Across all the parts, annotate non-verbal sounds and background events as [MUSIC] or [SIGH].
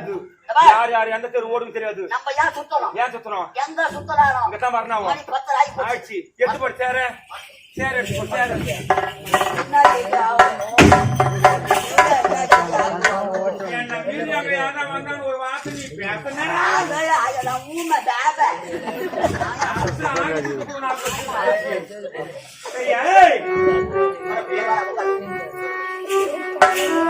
தெரியாது. யார் யார் எந்த தெரு ஓடுன்னு தெரியாது. நம்ம ஏன் சுத்தணும்? ஏன் சுத்தணும்? எங்க சுத்தலாம் இங்கதான் வரணும். மணி பத்து ஆகி போச்சு. ஆயிடுச்சு. எட்டு போடு சேர. சேர எடுத்து போடு சேர. என்ன ஆகணும்? என்ன வந்தாலும் ஒரு வார்த்தை நீ பேசுனா. ஆகல, ஆகல, ஊமை பேப. ஏய் பெண்ணென்று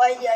Olha,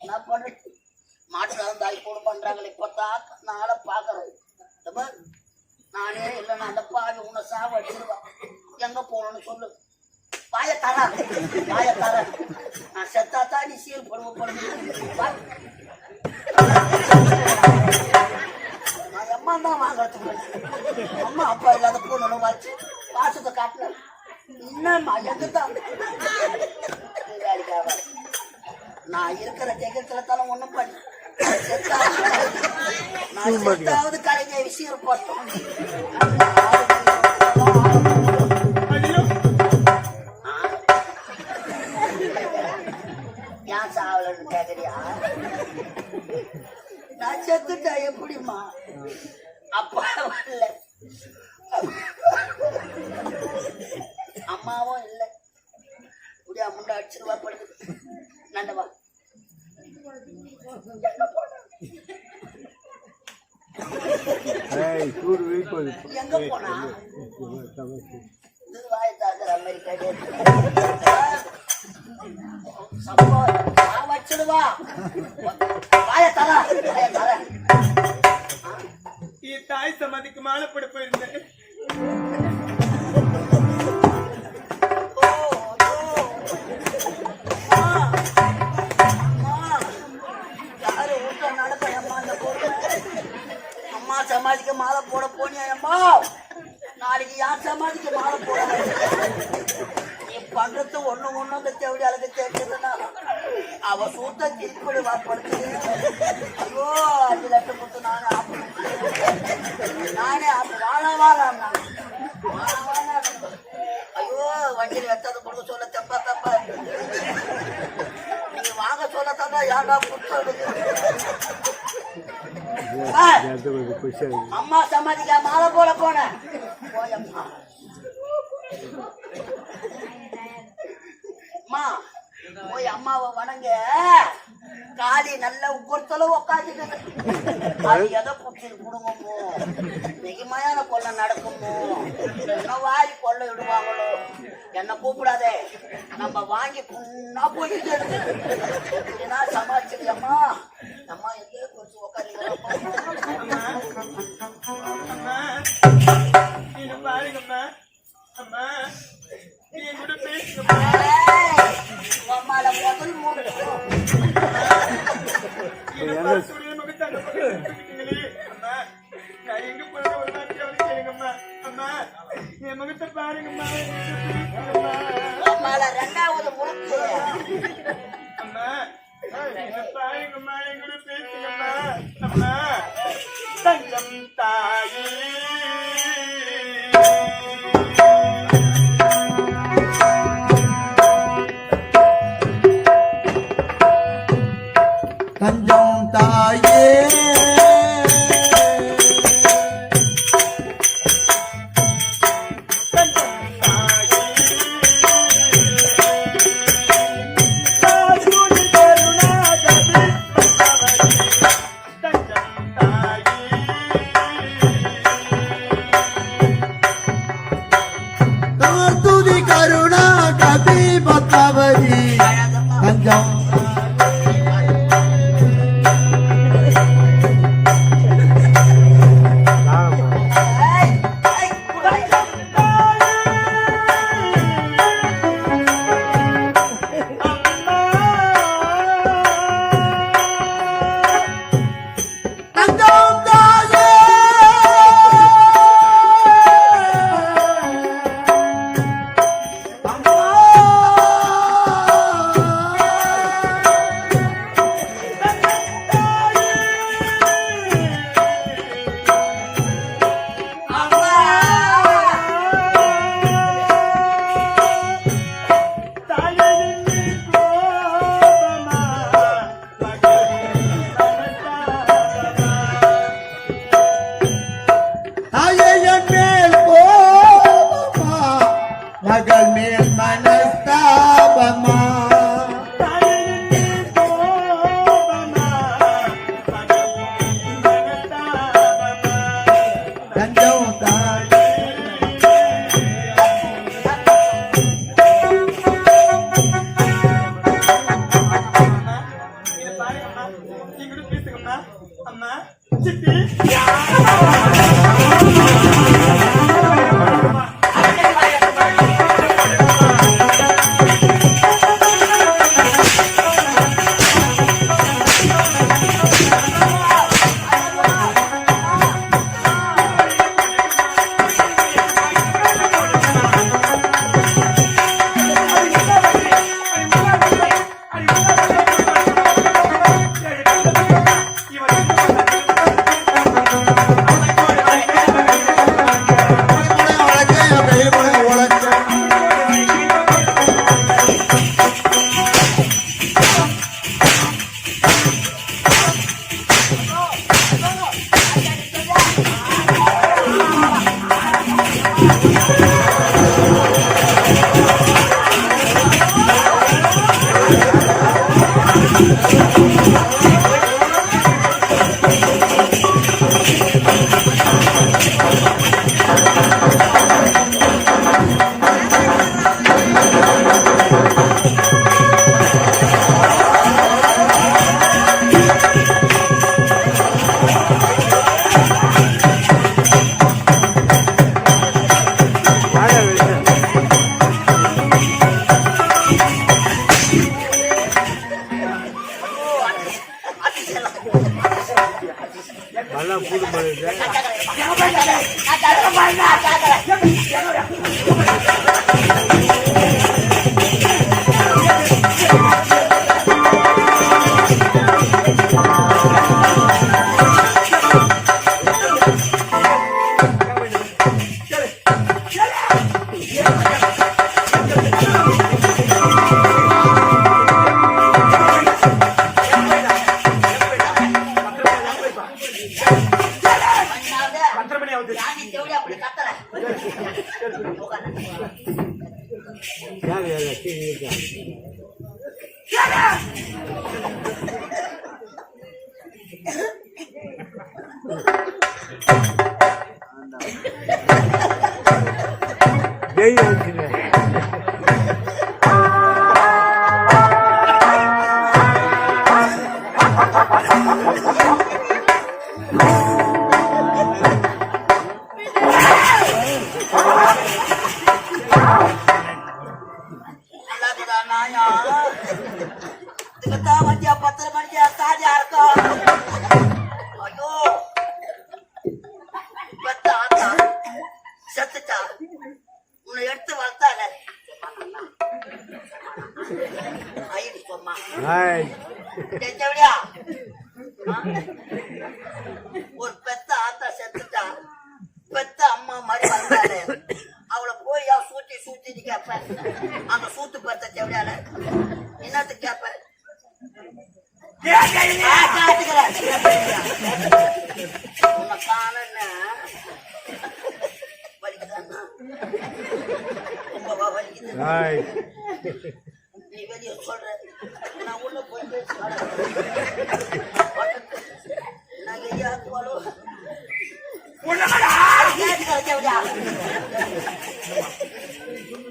என்ன பண்றது மாட்டுக்காரன் தாய் போடு பண்றாங்களே இப்பதான் நாள பாக்குறேன் இந்த நானே இல்லைன்னா அந்த பாவி உன்னை சாவ அடிச்சிருவான் எங்க போகணும்னு சொல்லு. வாய தர வாய தர நான் செத்தாத்தா நீ சீல் படுவ நான் அம்மா தான் வாங்கறது அம்மா அப்பா இல்லாத பொண்ணு வச்சு. பாசத்தை காட்டினேன். என்னம்மா எங்கதான் வேலைக்காக நான் இருக்கிற ஜெகத்துல தானே ஒண்ணும் பண்ண நான் செத்தாவது கலைஞ விஷயம் போட்டோம் ஏன் சாவலன்னு கேக்குறியா? நான் செத்துட்டேன் எப்படிம்மா? அப்பா வரல. அம்மாவும் இல்லை. இப்படியா முண்டை அடிச்சிருவா படுது நண்டவா? ஏய் சூடு வீழ்ப்பது எங்க போனா? இது வாயை தாக்குற அமெரிக்கா சம்பவம் நான் வச்சிடுவா. வாய தர. வாய தர. என் தாய் சமாதிக்கு மாலை போட போயிருந்தேன். சமாதிக்க மாலை போட போனியாம்மா நாளைக்கு யார் சமாதிக்க மாலை போட நீ பண்றது ஒண்ணு ஒண்ணு அந்த செவடி அழகு கேட்குதுன்னா அவ சூத்த திருப்பி வாப்படுத்து ஐயோ அஞ்சு லட்சம் கொடுத்து நானே ஆப்பு நானே ஆப்பு வாழ வாழ ஐயோ வண்டியில் வெட்டாத கொடுக்க சொல்ல தப்பா தப்பா. நீங்க வாங்க சொல்ல தப்பா ஏன்டா கொடுத்து [LAUGHS] அம்மா சமாதிக்கா மாலை போல போனேன் போயம்மா அம்மா போய் அம்மாவை வணங்க. காலி நல்ல உக்கொருத்தல உக்காந்துட்டு அது எதை பிடிச்சிரு குடும்பமோ மிகமையான கொள்ளை நடக்குமோ? என்ன வாரி கொள்ளை விடுவாங்களோ என்ன கூப்பிடாதே. நம்ம வாங்கி புண்ணா போயிட்டு எடுத்து சமாளிச்சிருக்கம்மா அம்மா. எங்கேயோ அம்மா என்ன பாருங்கம்மா. அம்மா நீ கூட பேசுங்கம்மா. அம்மால முதல் மூணு ரெண்டாவது முறுக்கு அம்மா பாருங்கம்மா என் கூட பேசுங்கம்மா. தாயே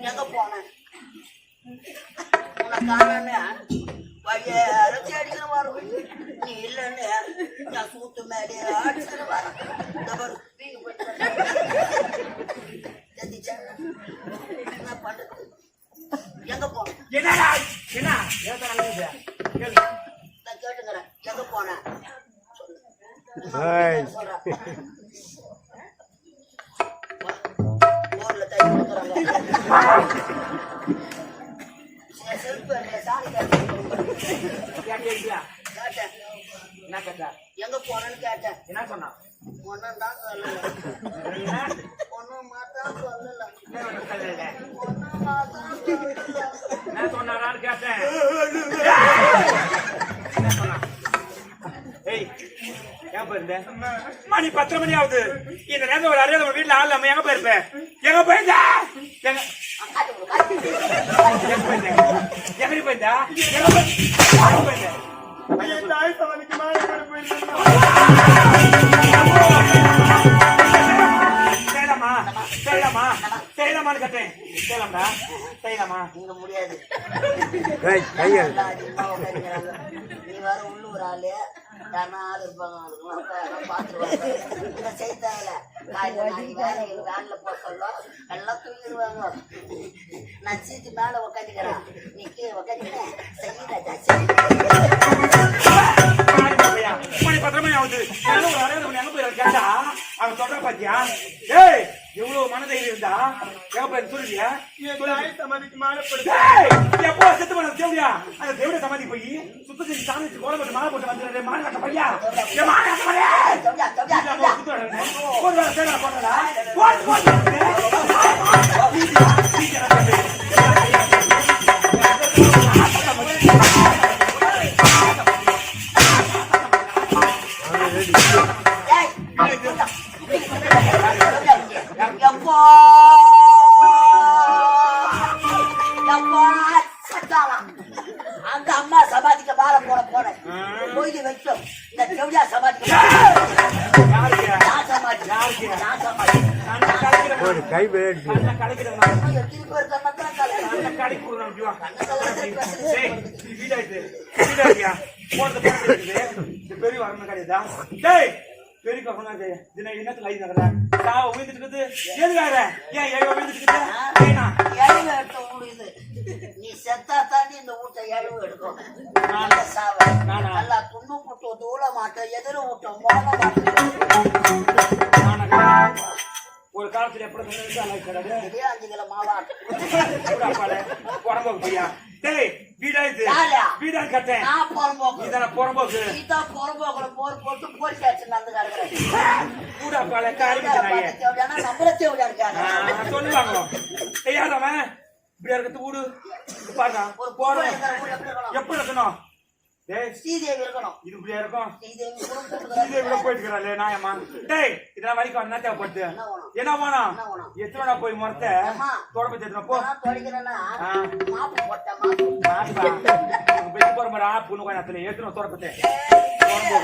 எங்க போனேன் உன்னை வரேன் இந்த பாரு, வீங்க போயிட்டு தெரிஞ்சிச்சா? என்ன பண்றது எங்க போனேன் என்னடா என்ன. நான் கேட்டுக்கிறேன் எங்க போனேன். ஊர்ல கொடுக்குறாங்க. சாணி? கேட்டேன். என்ன கேட்டா? எங்க போனேன்னு கேட்டேன் என்ன சொன்னா? ஒன்னும் தான் சொல்லல? ஒன்னும் மாத்தான் சொல்லல என்ன ஒண்ணும் சொல்லல. ஒன்னும் மாத்தான் சொல்லல என்ன சொன்னாரான்னு கேட்டேன். என்ன சொன்னா? ஏய், எங்க போயிருந்த? மணி பத்தரை மணி ஆகுது இந்த நேரத்துல ஒரு அறியாத ஒரு வீட்டுல ஆள் இல்லாம எங்க போயிருப்ப எங்க போயிருந்த எங்க போயிருந்த எங்க போயிருந்த எங்க போய்- இங்க முடியாது. நீ வேற உள்ளூர் ஆளு. யாருன்னா இருப்பாங்க பார்த்துருவாங்க இதை நாளைக்கு போக சொல்ல எல்லாம் தூங்கிடுவாங்க நான் சீட்டு மேல உக்காந்துக்கிறேன் நீ கீழே உக்காந்துக்கிறேன் செய்யறாஜா ஆகுது ஒரு அரையாத மணி கேட்டா அவன் சொல்ற பாத்தியா? ஏய் இவ்வளவு மனதைரியம் இருந்தா? போய் சொல்லுவியா? சமாளிக்கு மாலை போடு டேய், எப்போ செத்து போன தேவடியா அந்த தேவட சமாதி போய் சுத்த செஞ்சு சாமி வச்சு கோலம் போட்டு மாலை போட்டு வந்து மாலை கட்ட பையா என் மாலை கட்ட பையா. ஒரு வேளை சேலை போடுறதா? போடு, போடு. எப்பா எப்பா சத்தாலாம் அந்த அம்மா சமாதிக்க மாலை போட போனேன் போய் வச்சோம் இந்த செவிலியா சமாதிக்க யாருக்கு? நான் சமாதி யாருக்கு? நான் சமாதி கண்ணை கலக்கிறேன். ஒரு கை பேச்சு கண்ணை கலக்கிறேன் நான். திருப்பி ஒரு கண்ணத்தான் தலை கண்ணை கலக்கி விடுறேன், ஜீவா. கண்ணை கலந்து டேய், இது வீடாயிட்டு. வீடாயிட்டியா? போனது போனது இருக்குது. இந்த பெரிய வரணும் கிடையாதா? பெரிய பசங்க நான் என்னத்துக்கு ஐந்து நகரேன்? சாவ விழுந்துட்டு இருக்குது. எதுக்காக? ஏன் ஏழு விழுந்துட்டு இருக்குது? ஏன்னா? எழுவு எடுத்த இது நீ செத்தா தாண்டி இந்த வீட்டை எழுவு எடுக்கும் நல்ல சாவ நானா? நல்லா துண்ணு போட்டு தூள மாட்டோம் எதிர விட்டோம் மோத மாட்டோம் நான் நகரேன். காலத்துல எப்படி சொன்னது அஞ்சு கிலோ மாவா புறம்போக்கு பையா டேய் வீடா இது? வீடா கட்டேன். நான் புறம்போக்கு. இதான புறம்போக்கு. நீதா புறம்போக்குல போர் போட்டு போலீஸ் ஸ்டேஷன் நடந்து கிடக்குறேன். கூட அப்பாலே காரி நாயே. நம்மள தேவையா இருக்காங்க சொல்லுவாங்க. ஐயாதவன் இப்படி இருக்கிறது வீடு பாருங்க ஒரு போறோம் எப்படி இருக்கணும்? ஸ்ரீதேவி இருக்கணும் இது இப்படியா இருக்கும்? ஸ்ரீதேவி குடும்பத்துக்கு இதே இவ்வளவு போயிட்டு இருக்கிறாளே நாயம்மா டேய் இதெல்லாம் வரைக்கும் என்ன தேவைப்படுது. என்ன வேணும்? எத்தனை போய் முறத்த. தொடர்பு தேத்தணும் போ? போற மாதிரி ஆ புண்ணு கோயத்துல ஏத்தணும் தொடர்பத்தை தொடர்பு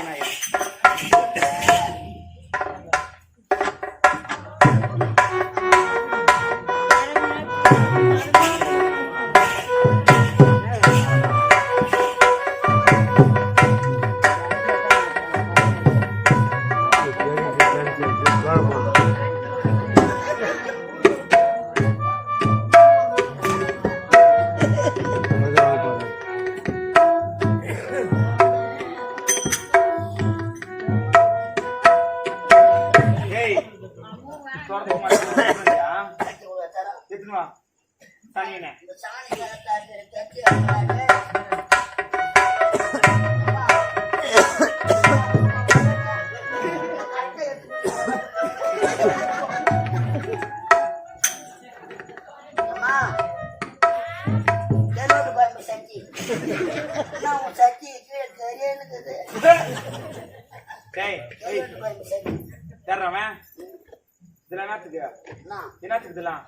இதெல்லாம்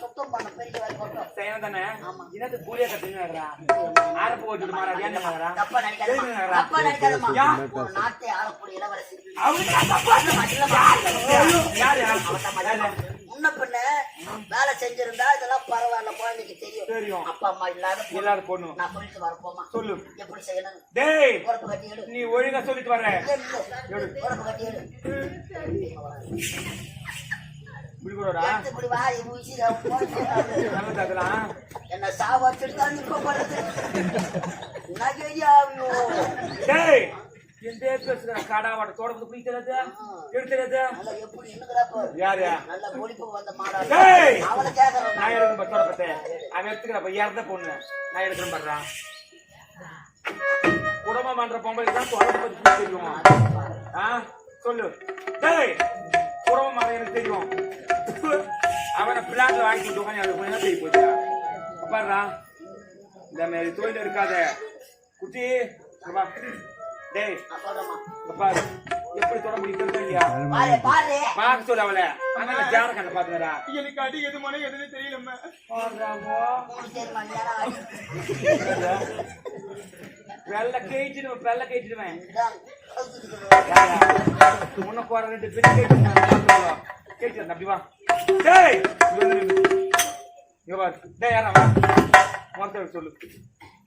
சுத்தம் பண்ண பெரிய செய்யணும் தானே? ஆமா. என்னத்துக்கு கூலியா கட்டுங்கிறா ஆரப்பு ஓட்டுட்டு மாறா ஏன் மாறா தப்பா தப்பா நாட்டை ஆளக்கூடிய இளவரசி. அவனுக்கு தப்பா யார் யார் முன்ன பின்ன வேலை செஞ்சிருந்தா இதெல்லாம் பரவாயில்ல குழந்தைக்கு தெரியும். தெரியும். அப்பா அம்மா இல்லாத. இல்லாத பொண்ணு. நான் சொல்லிட்டு வரப்போமா? சொல்லு. எப்படி செய்யணும் டேய் பொறுப்பு கட்டி எடு. நீ ஒழுங்கா சொல்லிட்டு வர்ற. எடு. கட்டி எடு. [LAUGHS] என்ன சாவச்சுட்டு தான் நிற்க போறது. நகையாவியோ டேய் எந்த பேசுற காடாவாட தோட்டத்துக்கு தெரியாது எடுத்துறது எப்படி என்னங்கிறப்ப யாரு நல்ல பொழிப்பு வந்த மாடா டேய்! அவளை கேக்குறேன். நான் எடுக்கணும் பத்தோட பத்தே அவன் எடுத்துக்கிறப்ப இறந்த பொண்ணு. நான் எடுக்கிறேன் பண்றான் குடும்பம் பண்ற பொம்பளைக்கு தான் தொடர்பு பத்தி தெரியுமா. ஆ? சொல்லு. டேய் குடும்பம் எனக்கு தெரியும். அவனை பிளாட்ல வாங்கி கொடுத்து அது கொஞ்சம் தெரிய போச்சா பாருடா இந்த மாதிரி தொழில் இருக்காத. குட்டி. டேய் பாரு. எப்படி தொட முடியும் இல்லையா பாரு. பாரு பார்க்க சொல்லு அவளை. அவன் ஜார கண்ண பாத்துறா எனக்கு அடி எது மனை எதுன்னு தெரியலம்மா. ஆகி வெள்ள கேச்சிடுவேன் வெள்ள கேச்சிடுவேன் உனக்கு வர ரெண்டு அப்படி வா. டேய்! இங்க டேய் யாரா வா? மொத்தம் சொல்லு.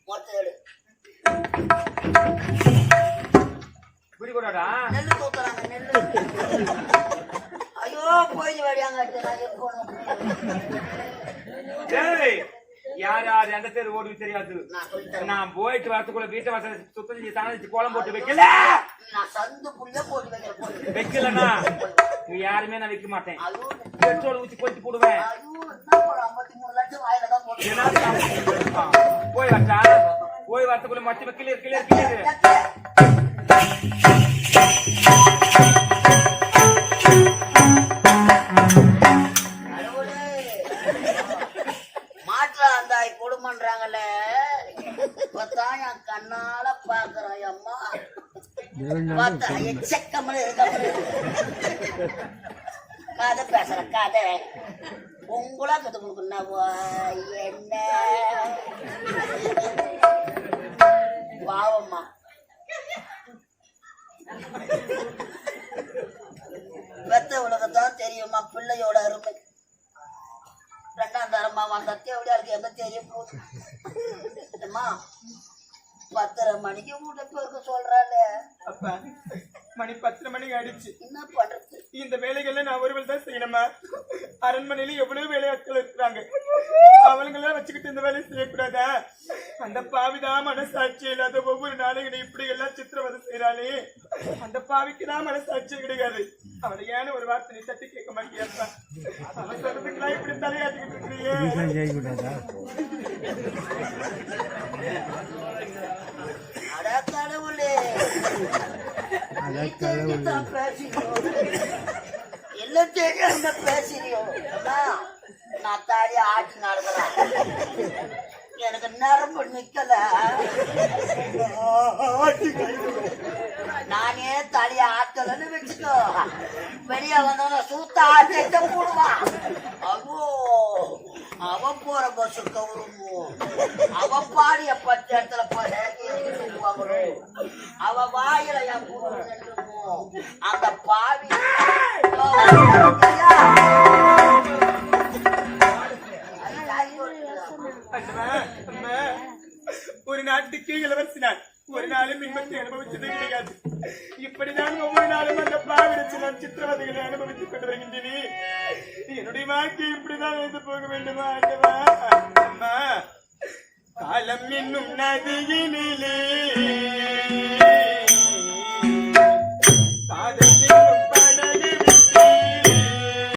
மொத்த எடு குடி கூடாடா நெல்லு தூக்குறாங்க நெல்லு. ஐயோ போயிட்டு வழியாங்க நான் யார் யார் எந்த பேர் ஓடுது தெரியாது நான் போயிட்டு வரதுக்குள்ள வீட்டை வாசல் சுத்தம் செஞ்சு செஞ்சு கோலம் போட்டு வைக்கல நீ யாருமே நான் வைக்க மாட்டேன் பெட்ரோல் ஊத்தி கொளுத்தி போடுவேன் தான் போய் வரட்டா போய் வரத்துக்குள்ள மத்தி கிளியர் கிளியர் கிளியர் கொடுமன்றாங்கல்ல இப்பதான் என் கண்ணால பாக்குறேன் அம்மா. பார்த்தா எச்சக்கமல் இருக்கமல் கதை பேசுற கதை. உங்களா கத்து கொடுக்கணும்னா என்ன? பாவம்மா பெத்த உலகத்தான் தெரியுமா பிள்ளையோட அருமை. ரெண்டாம் தரமா வந்த தேவையா இருக்கு எங்க தெரிய போகுது. அம்மா பத்தரை மணிக்கு வீட்டை போயிருக்க சொல்றாள். அப்பா மணி பத்தரை மணிக்கு ஆயிடுச்சு. என்ன பண்றது? இந்த வேலைகள்ல நான் ஒருவர் தான் செய்யணுமா அரண்மனையில எவ்வளவு வேலையாட்கள் இருக்கிறாங்க. அவங்களெல்லாம் வச்சுக்கிட்டு இந்த வேலையை செய்யக்கூடாதா? அந்த பாவிதான் மனசாட்சி இல்லாத ஒவ்வொரு என்னை இப்படி எல்லாம் சித்திரவதை செய்யறாளே அந்த பாவிக்கு தான் மனசாட்சி கிடையாது அவளை ஏன்னு ஒரு வார்த்தை தட்டி கேட்க மாட்டியாப்பா? சொல்றதுக்கெல்லாம் இப்படி தலையாட்டிக்கிட்டு அட கடவுளே. எல்லாம் தெரியாம பேசுறியோ அம்மா, நான் தாடி ஆட்டி நடக்கலாம் எனக்கு நரம்பு நிக்கல. நானே தலைய ஆக்கலன்னு வச்சுக்கோ. வெளிய வந்தவன சூத்த ஆட்ட போடுவான் அவோ அவ போற பஸ் கவுருமோ அவ பாடிய பத்து இடத்துல போவாங்களோ அவ வாயில என் அந்த பாவி வேண்டுமா